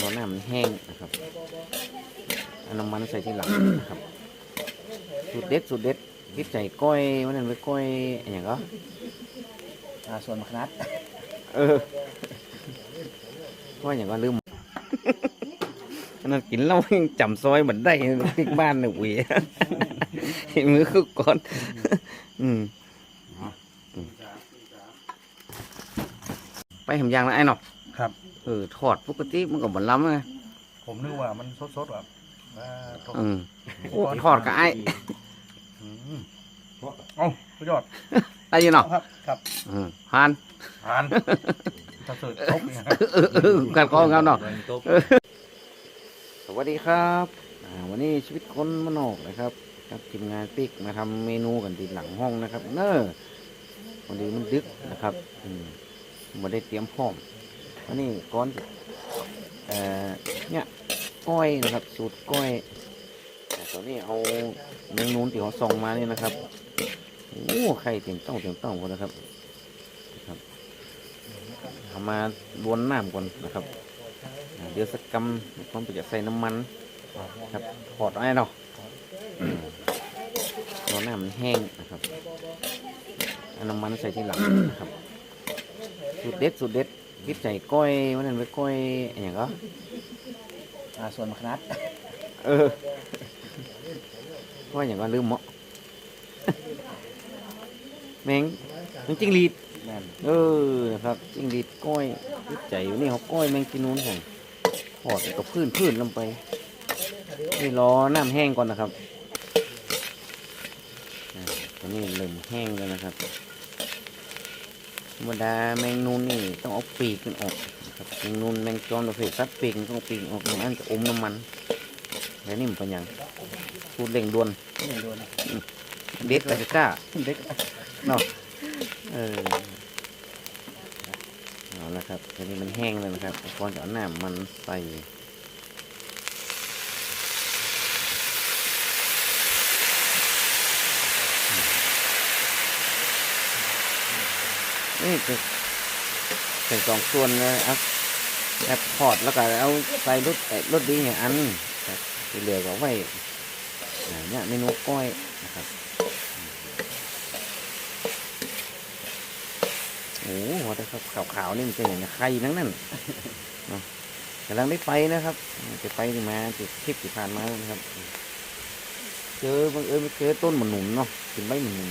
รอหน้ามันแห้งนะครับเอาน้ำมันใส่ทีหลังนะครับสูตรเด็ดสูตรเด็ดคิดใจก้อยวันนั้นไปก้อยอหย่างก็อ่าส่วนมะขนัดเออก้อยอย่างก็ลืมอันนั้นกินแล้วยังจำซอยเหมือนได้ติ๊กบ้านหนึ่งหวีเห็นมือคือก่อนอืมอืมไปทำยางแล้วไอ้หนอก ครับ เออทอดปกติมันก็บ่ล้ำไงผมนึกว่ามันสดๆแบบอ่าทอดอืมโอ้ทอดกับไอ้อืมเอ้าสุดยอดได้อยินหนอครับ ครับอืมผ่านทานถ้าเสิร์ฟครบเนี่ยครับเออเออกัดคอกันเนาะ สวัสดีครับอ่าวันนี้ชีวิตคนมนอกนะครับกับทีมงานปิ๊กมาทำเมนูกันที่หลังห้องนะครับ เนอวันนี้มันดึกนะครับอืมมาได้เตรียมพร้อม วันนี้ก้อนเอ่อเนี่ยก้อยนะครับ สูตรก้อยอ่ตอนนี้เอาเมนูที่เขาส่งมานี่นะครับโอ้ไข่เต็มเต้าเต็มเต้าคนนะครับครับเอามาบวนน้ำก่อนนะครับเดี๋ยวสักกำต้องไปจะใส่น้ำมันครับถอดไอ้เนาะอืมรอน้ำมันแห้งนะครับน้ำมันใส่ทีหลังนะครับสูตรเด็ดสูตรเด็ด คิดใจก้อยวันนั้นไปก้อยอหย่างก็อ่าส่วนมะขนัดเออก้อยอย่างก็ลืมเหมาะแมงแมงจิ้งหรีดแม่นเออนะครับจิ้งหรีดก้อยยึดใจอยู่นี่เขาก้อยแมงกินนูนของทอดกับพื้นพื้นลงไป นี่รอน้ำแห้งก่อนนะครับอ่าตอนนี้เริ่มแห้งแล้วนะครับ ธรรมดาแมงนูนนี่ต้องเอาปีกมันออกนะครับแมงนูนแมงจอมตัวเฟสัดปีกมันต้องเอาปีกออกไม่งั้นจะอมน้ำมันแล้วนี่มันเป็นหยังพูดเร่งด่วนนี่โดนเด็ดไปกล้าเด็กเนาะเออเอาละครับทีนี้มันแห้งแล้วนะครับก่อนจะเอาน้ำมันใส่ นี่จะใส่สองส่วนนะครับแอบพอดแล้วก็เอาใส่รถเอ่อรถดีเนี่ยอันที่เหลือก็ไว้เนี่ยเมนูก้อยนะครับโอ้โหแต่ครับขาวๆนี่มันเป็นอย่างไข่ทั้งนั้นกำลังได้ไปนะครับจะไปที่มาจุดคลิปที่ผ่านมานะครับ เจอบังเอิญเจอต้นมันหนุนเนาะเป็นใบมันหนุน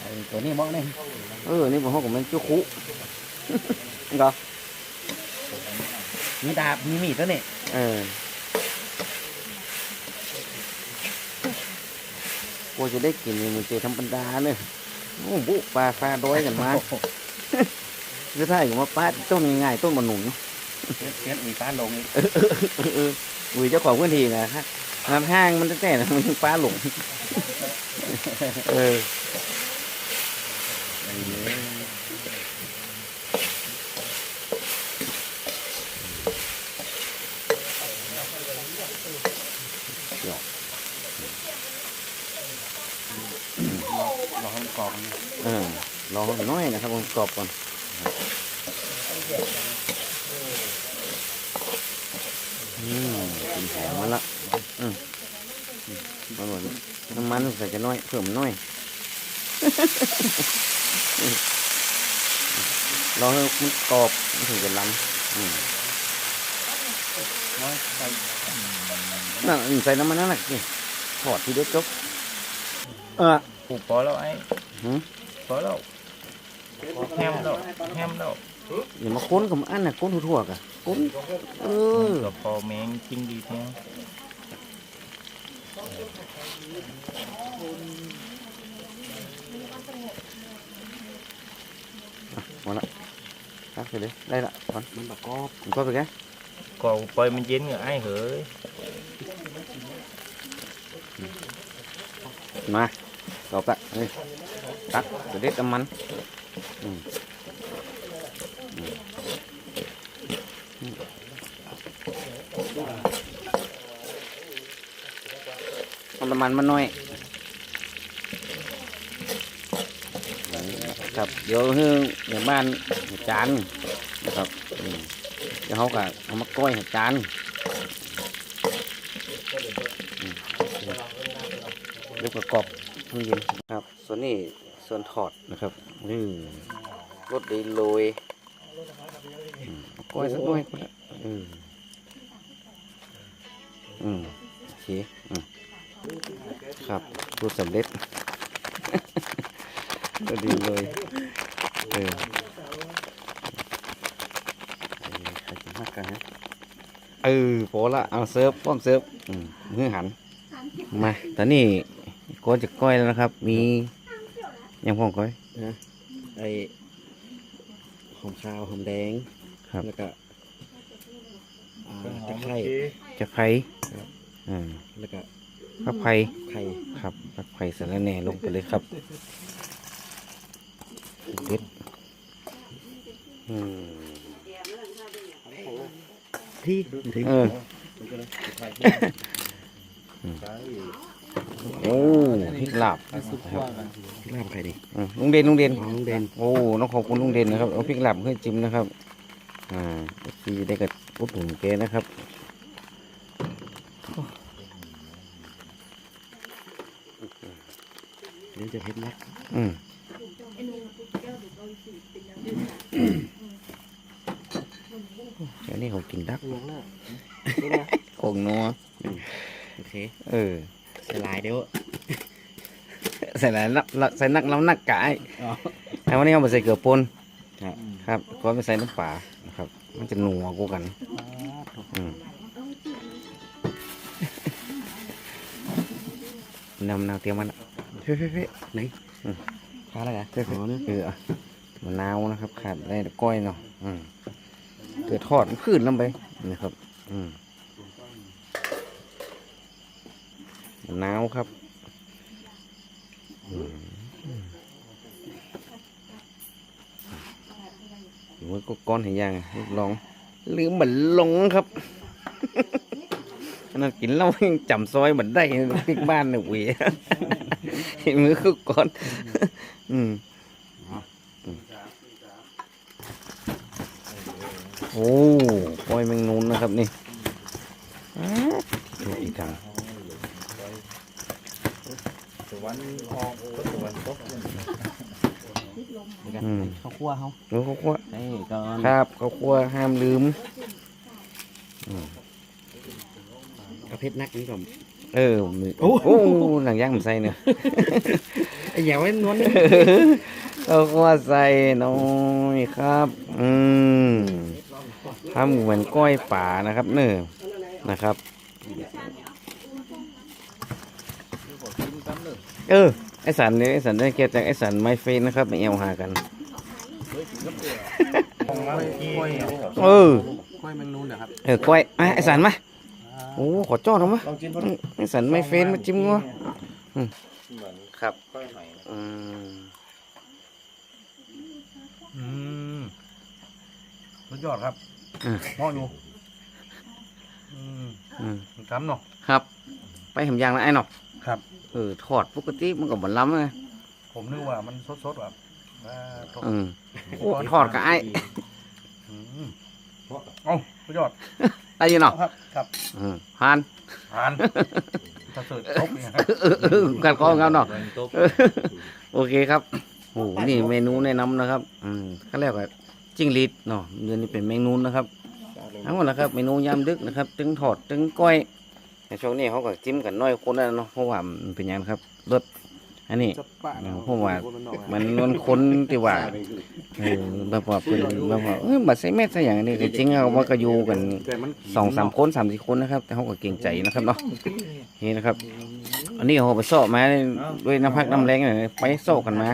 ไอ้ตัวนี้มองนี่เออ นี่ผมเขาผมเป็นจุคุก็มีดาบมีมีดแล้วเนี่ยเออกลัวจะได้กินนี่มันเจอธรรมดาเนี่ยโอ้บุปลาฟาด้อยกันมาคือถ้าอยู่มาป้าต้นง่ายๆต้นมันหนุนเสียนมีฟ้าลงอีกเออเอออุ้ยเจ้าของพื้นที่นะฮะงานห้างมันแต่ๆนะมันป้าหลงเออหยอก รอให้มันกรอบนี่เออรอน้อยนะครับผมกรอบก่อนอืมกินแข็งมาละอืมมอร่อยน้ำมันใส่จะน้อยเพิ่มน้อย รอให้มันกรอบมันถึงจะล้ำอืมน้อยใส่นั่นใส่น้ำมันนั่นแหละนี่ทอดทีเดียวจบเออปลูกพอแล้วไอ้หืมพอแล้วแฮมแล้วแฮมแล้วอย่ามาค้นกับอันน่ะค้นทั่วๆกะค้นเออก็พอแมงจริงดีแท้ หมดละครับไปเลยได้ละก่อนมันประกอบผมก็ไปแกก็ปล่อยมันเย็นกับเหยมาตอกละนี่ตักจะเฮืออาน้ำมันมาหน่อยครับ เดี๋ยวเฮ้ในบ้านจานนะครับเดี๋ยวเขาก็เอามาก้อยหจานเรียกประกอบทั้งเย็นครับ ส่วนนี้ส่วนถอดนะครับนี่รถดีโรยก้อยสักหน่อยก็ได้อืมอืมโอเคอืมครับรูปสำเร็จ ดีเลยเออใครจะมากกันฮะเออโปละเอาเซิร์ฟป้อมเซิร์ฟอืมมือหัน มาตอนนี้ก้อยจะก้อยแล้วนะครับ มียังพ่องก้อยนะไอหอมขาวหอมแดงครับแล้วก็อ่าตะไคร้จะไข่ครับอ่าแล้วก็ผักไผ่ไข่ครับผักไผ่สาระแหน่ลงไปเลยครับเด็ดอืม ที่ถึงเออโอ้พริกลาบครับที่ลาบไข่ดิอืมลุงเด่นลุงเด่นน้องเดนโอ้ต้องขอบคุณลุงเด่นนะครับเอาพริกลาบเพื่อจิ้มนะครับ อ่าที่ได้กับอุดหนุนแกนะครับเดี๋ยวจะเผ็ดนักอืม เดี๋ยวนี้เขากินดักลงหน้าโอ่งนัวโอเค เออใส่ลายเดี๋ยวใส่หลายนักใส่นักน้ำหนักกายอ๋อแต่วันนี้เขาไปใส่เกลือป่นครับครับก็ไปใส่น้ำปลานะครับ มันจะหนัวกูกันอืมนำนาวเตรียมมันเฮ้ยเฮ้ยเฮ้ยไหนอืมพาแล้วกันเฮ้ยอ๋อเนี่ยเอออะมะนาวนะครับขาดได้แต่ก้อยเนาะอืม เกิดทอดมันขึ้นลงไปนะครับ อืมมะนาวครับอืมอยู่ก็ก้อนเห็นยังลูกลองลืมบันลงครับขนาดกินเหล้ายังจำซอยเหมือนได้ปิกบ้านเนี่ยเวยมือคือก้อน อืม โอ้ปล่อยแมงนูนนะครับนี่อ้าวดูอีกทางสวรรค์ออกสวรรค์ตกเดี๋ยวกันอืมข้าวคั่วเขารู้เขาคั่วไอ้ก่อนครับเขาคั่วห้ามลืมกระเพ็ดนักนี่ก่อนเออมือโอ้โอ้หนังย่างผมใส่เนี่ยไอ้อย่าไว้นวลนี่เขาคั่วใส่น้อยครับ อืม ทำเหมือนก้อยป่านะครับเนอนะครับ เออไอสันเนี่ยไอสันได้เกียรติจากไอสันไมเฟนนะครับไม่เอาหากันเออกล้วยแมงนูนนะครับเออก้อยมาไอสันมาโอ้ขอจ้อหน่อยมะลองจิ้มอืมไอสันไมเฟนมาจิ้มงัวอืมเหมือนครับก้อยหอยอืมอืม สุดยอดครับอะเหมาะอยู่อืมอืมคำเนาะ ครับ ไปหำยางแล้วไอ้เนาะครับ เออทอดปกติมันก็บ่ล้ำไงผมนึกว่ามันสดๆแบบอ่าทอดอืมโอ้ทอดกับไอ้อืมเอ้าสุดยอดได้อยินเนาะครับ ครับอืมผ่านผ่านถ้าเสิร์ฟครบเนี่ยครับเออเออกัดคอครับเนาะเออโอเคครับโอ้โหนี่เมนูแนะนำนะครับ อืมก็แล้วกับ จิ้งหรีดเนาะเดือนนี้เป็นเมนูนะครับทั้งหมดนะครับ เมนูยามดึกนะครับตึงถอดตึงก้อยในช่วงนี้เขาก็จิ้มกันน้อยคนแล้วเนาะเพราะว่ามันเป็นอยังครับรสอันนี้จะปะเออเพราะว่ามันนวลคนที่ว่าเออแบบว่าเป็นแบบว่าเอ้ยบัดใส่แม่ใส่อย่างนี้จริงๆเอาว่าก็อยู่กันแต่มันสองสามคนสามสี่คนนะครับ แต่เขาก็เก่งใจนะครับเนาะนี่นะครับ อันนี้เขาไปโซ่มาด้วยน้ำพักน้ำแรงเนี่ยไปโซ่กันมา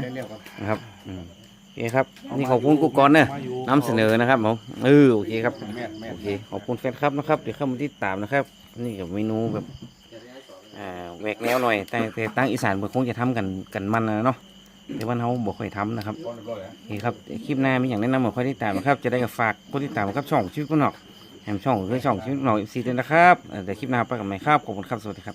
นะครับอืมโอ เคครับนี่ขอบคุณกูกรเนอะนำเสนอนะครับผมเออโอเคครับแม่นแม่นโอเคขอบคุณแฟนครับนะครับเดี๋ยวเข้ามาที่ตามนะครับ นี่กับเมนูแบบอ่าแหวกแนวหน่อย แต่แต่ตั้งอีสานเพิ่นคงจะทำกันกันมันนะเนาะแต่ว่าเขาบอกค่อยทำนะครับโอเคครับคลิปหน้ามีอย่างแนะนำบอกค่อยติดตามนะครับ จะได้กับฝากกดติดตามครับช่องชื่อกุนอกแฮมช่องคือช่องชีวิตของเอฟซีด้วยนะครับเอ่อเดี๋ยวคลิปหน้าไปกันใหม่ครับขอบคุณครับสวัสดีครับ